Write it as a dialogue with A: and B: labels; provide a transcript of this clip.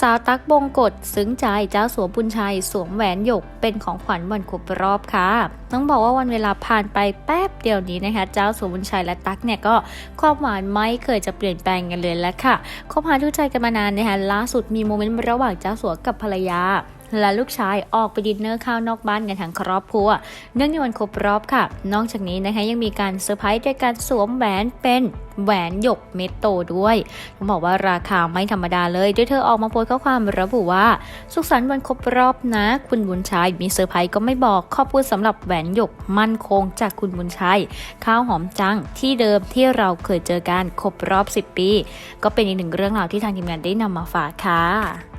A: สาวตั๊กบงกฎซึ้งใจเจ้าสัวบุญชัย สวมแหวนหยกเป็นของขวัญวันครบรอบค่ะต้องบอกว่าวันเวลาผ่านไปแป๊บเดียวนี้นะคะ เจ้าสัวบุญชัยและตั๊กเนี่ยก็ความหวานไม่เคยจะเปลี่ยนแปลงกันเลยแล้วค่ะคบหาดูใจกันมานานนะคะล่าสุดมีโมเมนต์ระหว่างเจ้าสัวกับภรรยา และลูกชายออกไปดินเนอร์ข้าวนอกบ้านกันทั้งครอบครัว เนื่องในวันครบรอบค่ะ นอกจากนี้นะคะยังมีการเซอร์ไพรส์ด้วยการสวมแหวนเป็นแหวนหยกเม็ดโตด้วยต้องบอกว่าราคาไม่ธรรมดาเลยด้วยเธอออกมาโพสต์ข้อความระบุว่า สุขสันต์วันครบรอบนะ คุณบุญชัยมีเซอร์ไพรส์ก็ไม่บอกขอบคุณสำหรับแหวนหยกมั่นคงจากคุณบุญชัย ข้าวหอมจังที่เดิมที่เราเคยเจอกันครบรอบ 10 ปี ก็เป็นอีกหนึ่งเรื่องราวที่ทางทีมงานได้นำมาฝากค่ะ